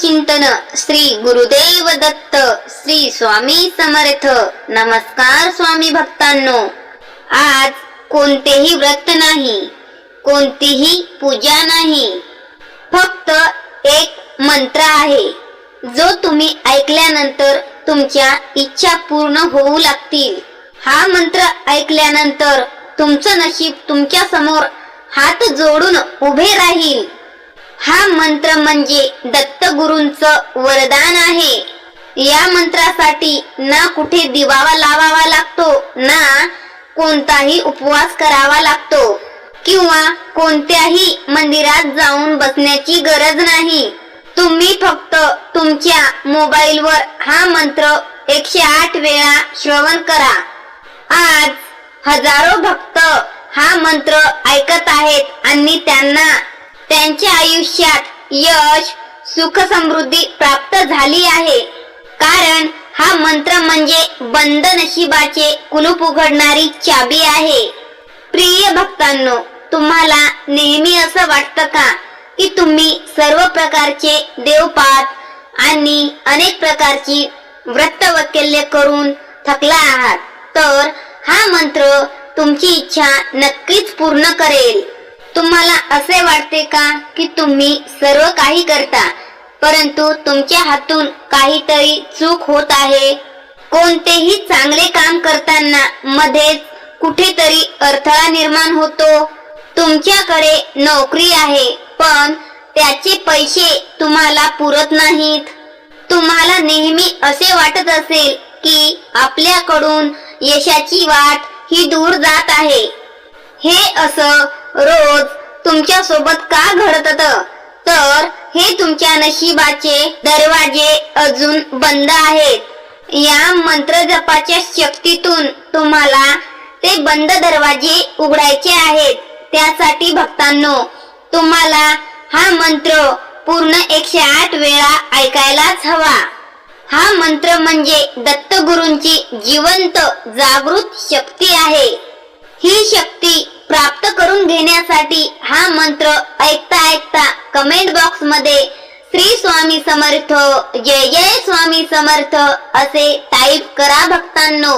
चिंतन श्री गुरुदेव दत्त श्री स्वामी समर्थ. नमस्कार स्वामी भक्तांनो. आज कोणतेही व्रत नाही कोणतीही पूजा नाही. फक्त एक मंत्र आहे जो तुम्ही ऐकल्यानंतर तुमच्या इच्छा पूर्ण होऊ लागतील. हा मंत्र ऐकल्यानंतर तुमचं नशीब तुमच्यासमोर हात जोडून उभे राहील. हा मंत्र म्हणजे दत्तगुरूंच वरदान आहे. या मंत्रासाठी ना कुठे दिवावा लावावा लागतो ना कोणताही उपवास करावा लागतो किंवा कोणत्याही मंदिरात जाऊन बसण्याची गरज नाही. तुम्ही फक्त तुमच्या मोबाईलवर हा मंत्र एकशे आठ वेळा श्रवण करा. आज हजारो भक्त हा मंत्र ऐकत आहेत आणि त्यांना त्यांच्या आयुष्यात यश सुख समृद्धी प्राप्त झाली आहे. कारण हा मंत्र म्हणजे बंद नशिबाचे कुलूप उघडणारी चाबी आहे. प्रिय भक्तांनो तुम्हाला नेहमी असं वाटतं का की तुम्ही सर्व प्रकारचे देवपात आणि अनेक प्रकारची व्रतवैकल्य करून थकला आहात? तर हा मंत्र तुमची इच्छा नक्कीच पूर्ण करेल. तुम्हाला असे वाटते का की तुम्ही सर्व काही करता परंतु तुमच्या हातून काहीतरी चूक होत आहे? कोणतेही चांगले काम करताना मध्येच कुठेतरी अडथळा निर्माण होतो. तुमच्याकडे नोकरी आहे पण त्याचे पैसे तुम्हाला पुरत नाहीत. तुम्हाला नेहमी असे वाटत असेल की आपल्याकडून यशाची वाट ही दूर जात आहे. हे असं रोज तुमच्यासोबत का घडत तर हे तुमच्या नशिबाचे दरवाजे अजून बंद आहेत. या मंत्र जपाच्या शक्तीतून तुम्हाला ते बंद दरवाजे उघडायचे आहेत. त्यासाठी भक्तांनो तुम्हाला हा मंत्र पूर्ण एकशे आठ वेळा ऐकायलाच हवा. हा मंत्र म्हणजे दत्तगुरूंची जिवंत जागृत शक्ती आहे. ही शक्ती प्राप्त करून घेण्यासाठी हा मंत्र ऐकता ऐकता कमेंट बॉक्समध्ये श्री स्वामी समर्थ जय जय स्वामी समर्थ असे टाईप करा भक्तांनो.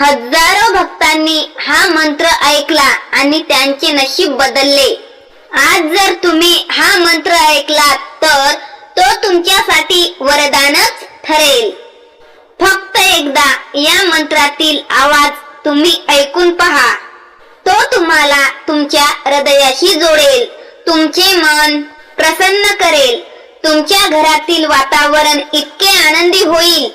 हजारो भक्तांनी हा मंत्र ऐकला आणि त्यांचे नशीब बदलले. आज जर तुम्ही हा मंत्र ऐकलात तर तो तुमच्यासाठी वरदानच ठरेल. फक्त एकदा या मंत्रातील आवाज तुम्ही ऐकून पहा. तो तुम्हाला तुमच्या हृदयाशी जोडेल. तुमचे मन प्रसन्न करेल. तुमच्या घरातील वातावरण इतके आनंदी होईल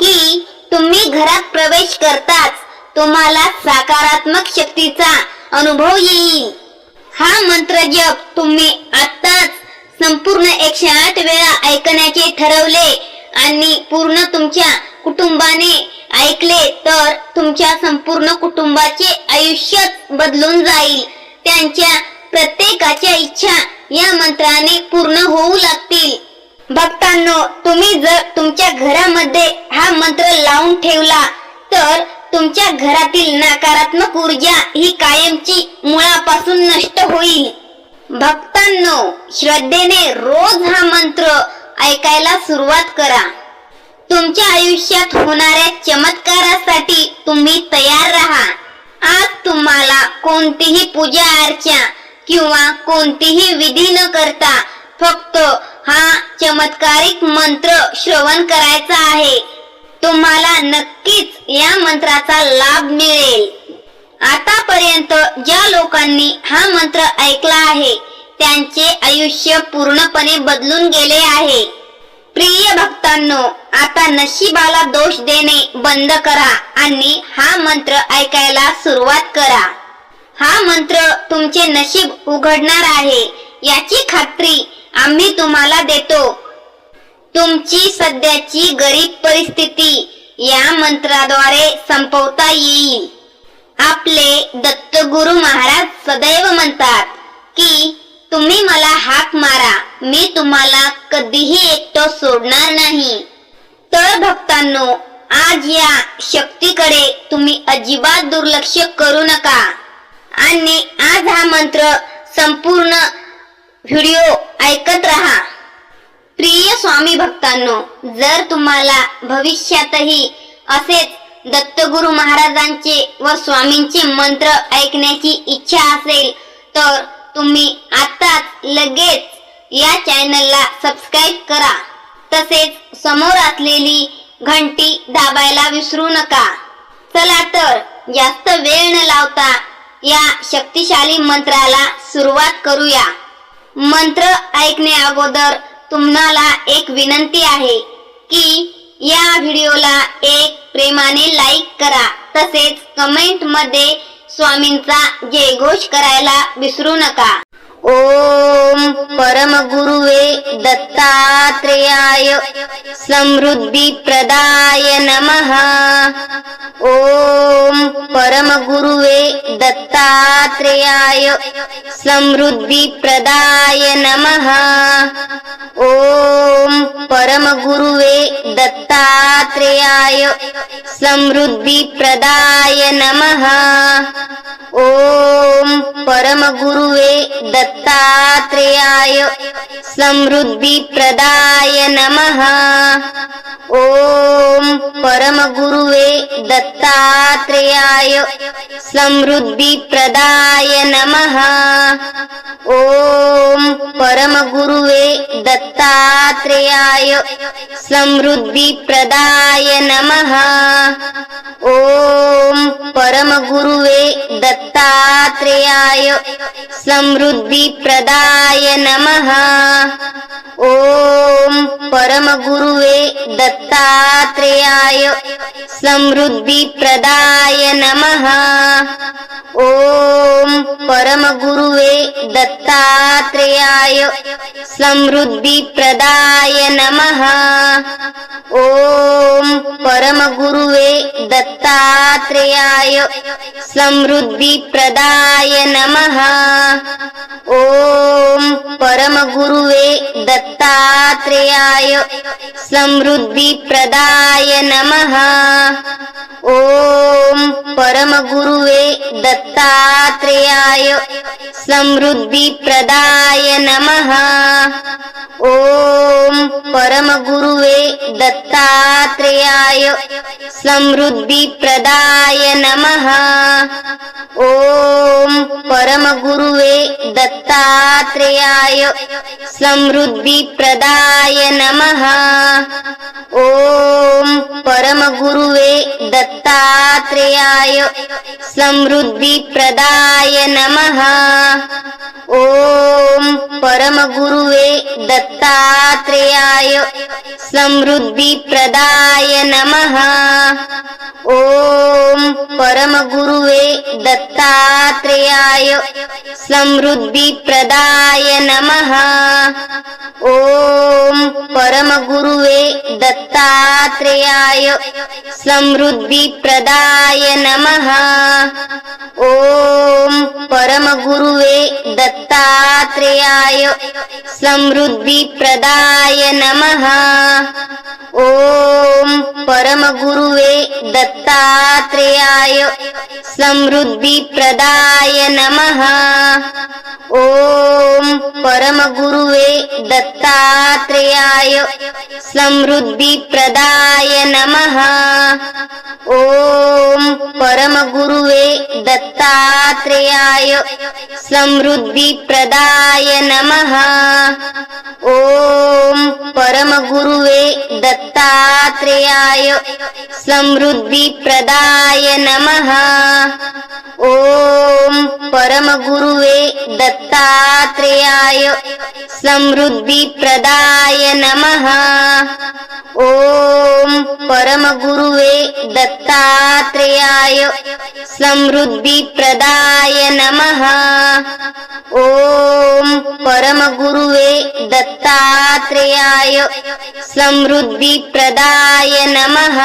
की तुम्ही घरात प्रवेश करताच तुम्हाला सकारात्मक शक्तीचा अनुभव येईल. हा मंत्र जप तुम्ही आताच संपूर्ण एकशे आठ वेळा ऐकण्याचे ठरवले आणि पूर्ण तुमच्या कुटुंबाने ऐकले तर तुमच्या संपूर्ण कुटुंबाचे आयुष्य बदलून जाईल. त्यांच्या प्रत्येकाच्या इच्छा या मंत्राने पूर्ण होऊ लागतील. भक्तांनो तुम्ही जर तुमच्या घरामध्ये हा मंत्र लावून ठेवला तर तुमच्या घरातील नकारात्मक ऊर्जा ही कायमची मुळापासून नष्ट होईल. भक्तांनो श्रद्धेने रोज हा मंत्र ऐकायला सुरुवात करा. तुमच्या आयुष्यात होणाऱ्या चमत्कारासाठी तुम्ही तयार राहा. आज तुम्हाला कोणतीही पूजा अर्चा किंवा कोणतीही विधी न करता फक्त हा चमत्कारिक मंत्र श्रवण करायचा आहे. तुम्हाला नक्कीच या मंत्राचा लाभ मिळेल. आतापर्यंत ज्या लोकांनी हा मंत्र ऐकला आहे त्यांचे आयुष्य पूर्णपणे बदलून गेले आहे. प्रिय भक्तांनो आता नशिबाला दोष देणे बंद करा आणि हा मंत्र ऐकायला सुरुवात करा. हा मंत्र तुमचे नशीब उघडणार आहे याची खात्री आम्ही तुम्हाला देतो. तुमची सध्याची गरीब परिस्थिती या मंत्राद्वारे संपवता येईल. आपले दत्तगुरु महाराज सदैव म्हणतात की तुम्ही मला हाक मारा. मी तुम्हाला कधीही एकटो सोडणार नाही. तर भक्तांनो आज या शक्तीकडे तुम्ही अजिबात दुर्लक्ष करू नका. आणि आज हा मंत्र संपूर्ण व्हिडिओ ऐकत राहा. प्रिय स्वामी भक्तांनो जर तुम्हाला भविष्यातही असेच दत्तगुरु महाराजांचे व स्वामींचे मंत्र ऐकण्याची इच्छा असेल तर तुम्ही आताच लगेच या चॅनलला सबस्क्राईब करा. तसेच समोर असलेली घंटी दाबायला विसरू नका. चला तर जास्त वेळ न लावता या शक्तिशाली मंत्राला सुरुवात करूया. मंत्र ऐकणे अगोदर तुम्हाला एक विनंती आहे की या व्हिडिओला एक प्रेमाने लाईक करा. तसेच कमेंटमध्ये स्वामींचा जयघोष करायला विसरू नका. ओम परम गुरुवे दत्तात्रेयाय समृद्धी प्रदाय नमः। ओम परम गुरुवे दत्तात्रेयाय समृद्धी प्रदाय नमः। ओम परम गुरुवे दत्तात्रेयाय समृद्धी प्रदाय नमः। ओम परम गुरुवे दत्तात्रेयाय समृद्धी प्रदाय नमः। ओम परम गुरुवे दत्तात्रेयाय समृद्धी प्रदाय नमः। ओम परम गुरुवे दत्तात्रेयाय समृद्धी प्रदाय नमः। ओम परम गुरुवे दत्तात्रेयाय समृद्धी प्रदाय नमः। ओम परम गुरुवे दत्तात्रेयाय समृद्धी प्रदाय नमः। ओम परम गुरुवे दत्तात्रेयाय समृद्धी प्रदाय नमः। ओम परम गुरुवे दत्तात्रेयाय समृद्धी प्रदाय नमः। ओम परम गुरुवे दत्तात्रेयाय समृद्धी प्रदाय नमः। ओम परम गुरुवे दत्तात्रेयाय समृद्धी प्रदाय नमः। ओम परम गुरुवे दत्तात्रेयाय समृद्धी प्रदाय नमः। ओम परम गुरुवे दत्तात्रेयाय समृद्धी प्रदाय नमः। ओम समृद्धिप्रदाय समृद्धी प्रदाय नमः। ओम परम गुरुवे दत्तात्रेयाय समृद्धी प्रदाय नमः। ओम परम गुरुवे दत्तात्रेयाय समृद्धी प्रदाय नमः। ओम दत्तात्रेयाय समृद्धी प्रदाय नमः। ओम परम गुरुवे दत्तात्रेयाय समृद्धी प्रदाय नमः। ओम परम गुरुवे दत्तात्रेयाय समृद्धी प्रदाय नमः। ओम परम गुरुवे दत्तात्रेयाय समृद्धी शिवाय नमः। ओम परम गुरुवे दत्तात्रेयाय समृद्धी प्रदाय नमः। ओम परम गुरुवे दत्तात्रेयाय समृद्धी प्रदाय नमः। ओम परम गुरुवे दत्तात्रेयाय समृद्धी प्रदाय नमः। ओम परम गुरुवे दत्तात्रेयाय समृद्धी प्रदाय नमः। ओम परम गुरुवे दत्तात्रेयाय समृद्धी प्रदाय नमः।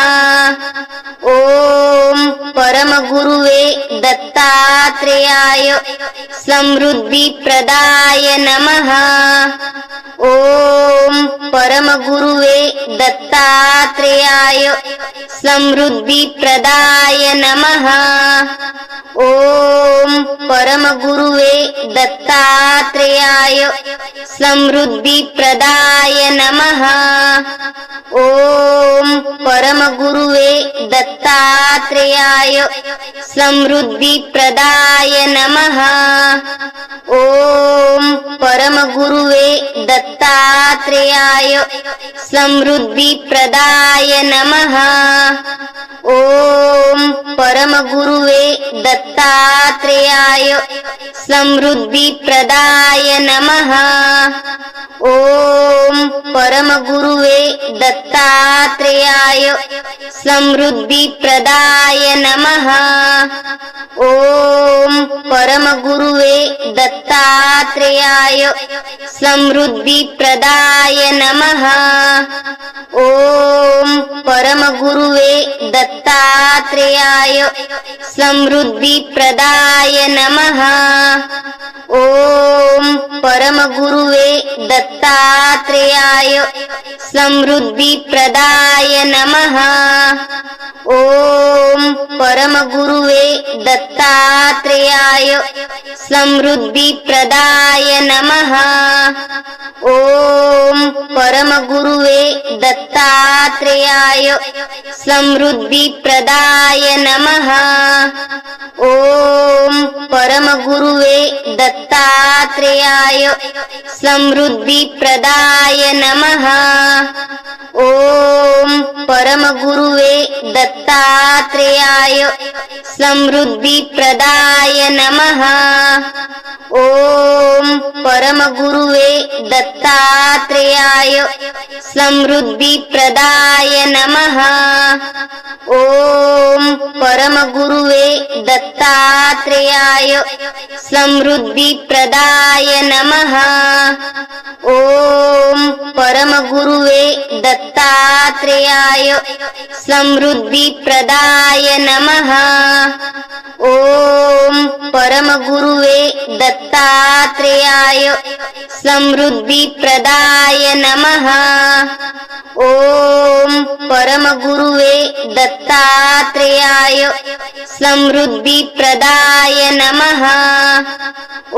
ओम परम गुरुवे दत्तात्रेयाय समृद्धी प्रदाय नमः। ओम परम गुरुवे दत्तात्रेयाय समृद्धिप्रदाय नमः। ॐ परमगुरुवे दत्तात्रेयाय समृद्धिप्रदाय नमः। ॐ परमगुरुवे दत्तात्रेयाय समृद्धिप्रदाय नमः। ॐ परमगुरुवे दत्तात्रेयाय समृद्धिप्रदाय नमः। ॐ परमगुरुवे दत्तात्रेयाय समृद्धिप्रदाय नमः। ॐ परमगुरुवे दत्तात्रेयाय समृद्धिप्रदाय नमः। ॐ परमगुरुवे दत्तात्रेयाय समृद्धिप्रदाय नमः। ॐ परमगुरुवे दत्तात्रेयाय समृद्धिप्रदाय नमः। ॐ परमगुरुवे दत्तात्रेयाय समृद्धिप्रदाय नमः। ॐ परमगुरुवे दत्ता समृद्धिप्रदाय नमः। ॐ परमगुरुवे दत्तात्रेयाय समृद्धिप्रदाय नमः। ॐ परमगुरुवे दत्तात्रेयाय समृद्धिप्रदाय नमः। ॐ परमगुरुवे दत्तात्रेयाय समृद्धिप्रदाय नमः। ॐ परमगुरुवे दत्तात्रेयाय समृद्धिप्रदाय नमः। ॐ परमगुरुवे दत्तात्रेयाय समृद्धिप्रदाय नमः। ॐ परमगुरुवे दत्तात्रेयाय समृद्धिप्रदाय नमः। ॐ परमगुरुवे दत्तात्रेयाय समृद्धिप्रदाय नमः। ॐ परमगुरुवे दत्तात्रेयाय समृद्धिप्रदाय नमः।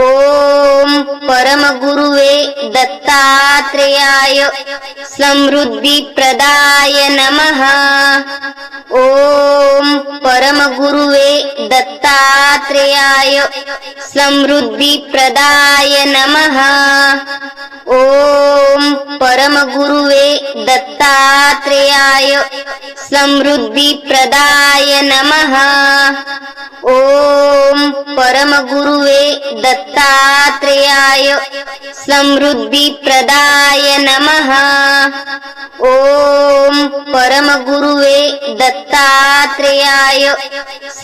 ॐ परमगुरुवे दत्तात्रेयाय समृद्धिप्रदाय नमः। ॐ परमगुरुवे दत्तात्रेयाय समृद्धिप्रदाय नमः। ॐ परमगुरुवे दत्तात्रेयाय समृद्धिप्रदाय नमः। ॐ परमगुरुवे दत्तात्रेयाय समृद्धिप्रदाय नमः। ॐ परमगुरुवे दत्तात्रेयाय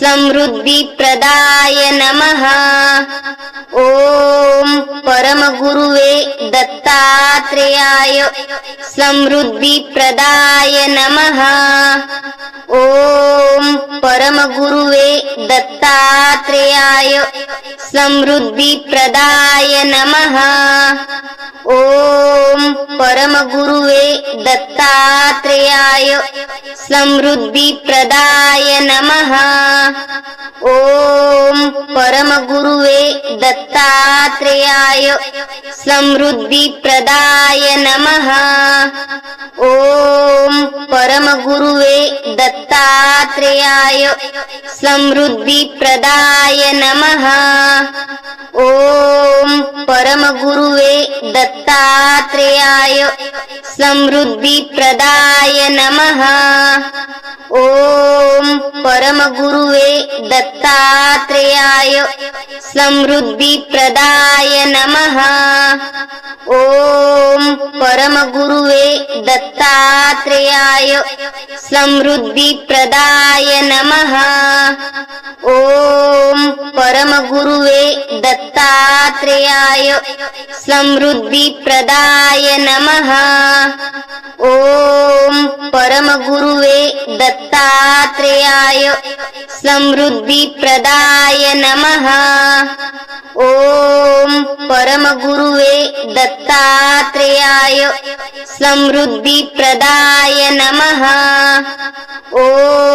समृद्धिप्रदाय नमः। ॐ परमगुरुवे दत्तात्रेयाय समृद्धिप्रदाय नमः। ॐ परमगुरुवे दत्तात्रेयाय समृद्धिप्रदाय नमः। ॐ परमगुरुवे दत्तात्रेयाय समृद्धिप्रदाय नमः। ॐ परमगुरुवे दत्तात्रेयाय समृद्धिप्रदाय नमः। ॐ परमगुरुवे दत्तात्रेयाय समृद्धिप्रदाय नमः। ॐ परमगुरुवे दत्तात्रेयाय समृद्धिप्रदाय नमः। ॐ परमगुरुवे दत्तात्रेयाय समृद्धिप्रदाय नमः। ॐ परमगुरुवे दत्तात्रेयाय समृद्धिप्रदाय नमः। ॐ परमगुरु दत्तात्रेयाय समृद्धिप्रदाय नमः। ॐ परमगुरुवे दत्तात्रेयाय समृद्धिप्रदाय नमः। ॐ परमगुरुवे दत्तात्रेयाय समृद्धिप्रदाय नमः। ओम